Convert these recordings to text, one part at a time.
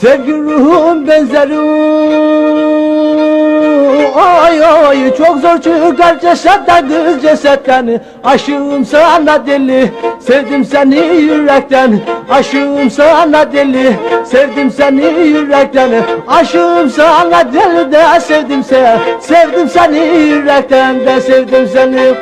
Sevgi ruhum benzerim Oy oy çok zor çıkar cesetten kız cesetten Aşığım sana deli Sevdim seni yürekten. Aşığım sana deli Sevdim seni yürekten. Aşığım sana deli de sevdim se Sevdim seni yürekten de sevdim seni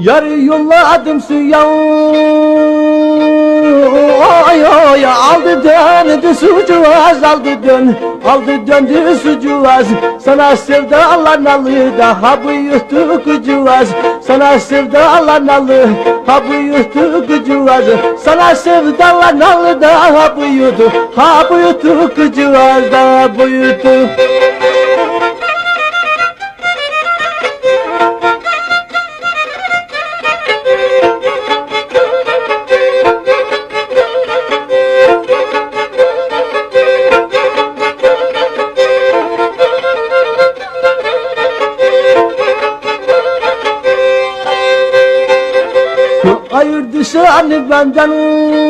Yarı yolladım suya. Oy oy aldı döndü sucu az aldı dön Aldı döndü sucu az Sana sevdalar nalı da ha bu yuttu kucu az Sana sevdalar nalı ha bu yuttu kucu az Sana sevdalar nalı da ha bu yuttu Ha bu yuttu kucu az da bu yuttu নিশ্চয় আপনি জানুন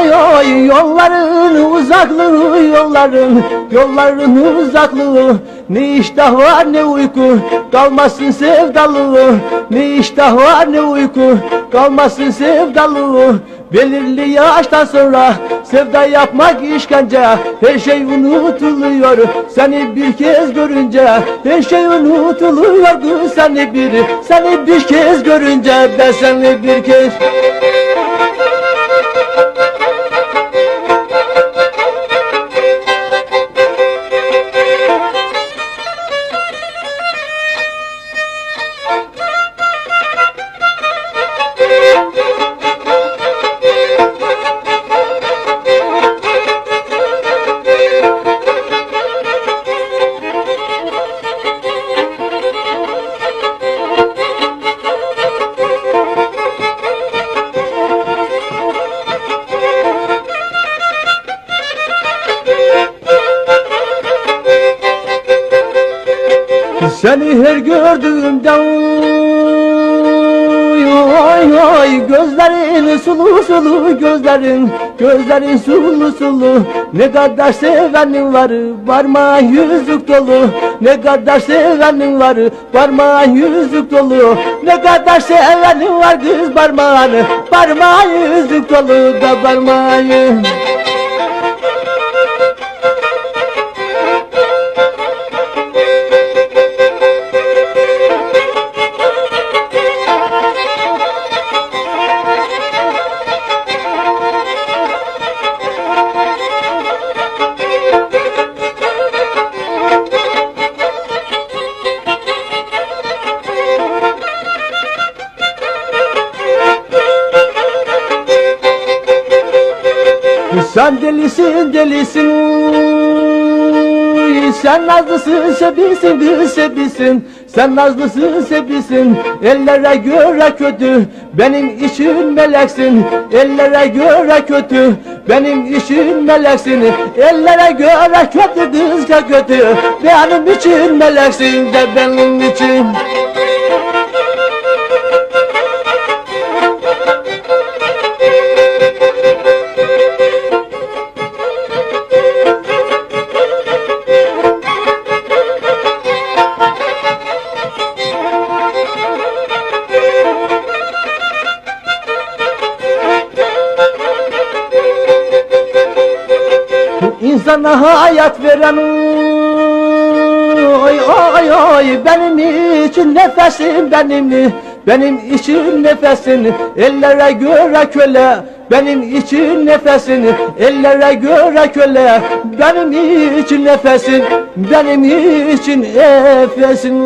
oy oy Yolların uzaklığı yolların Yolların uzaklığı. Ne iştah var ne uyku Kalmasın sevdalığı. Ne iştah var ne uyku Kalmasın sevdalığı. Belirli yaştan sonra Sevda yapmak işkence. Her şey unutuluyor Seni bir kez görünce. Her şey unutuluyor kız Seni bir Seni bir kez görünce. Ben seni bir kez Seni her gördüğümde oy oy Gözlerin sulu sulu gözlerin Gözlerin sulu sulu. Ne kadar sevenin var Parmağın yüzük dolu. Ne kadar sevenin var Parmağın yüzük dolu. Ne kadar sevenin var kız parmağın Parmağın yüzük dolu da parmağın Sen delisin delisin. Sen nazlısın sebisin sebisin. Sen nazlısın sebisin. Ellere göre kötü Benim için meleksin. Ellere göre kötü Benim için meleksin. Ellere göre kötü da kötü. Benim için meleksin de benim için İnsana hayat veren oy oy oy benim için nefesim benim benim için nefesin ellere göre köle benim için nefesin ellere göre köle benim için nefesin benim için nefesin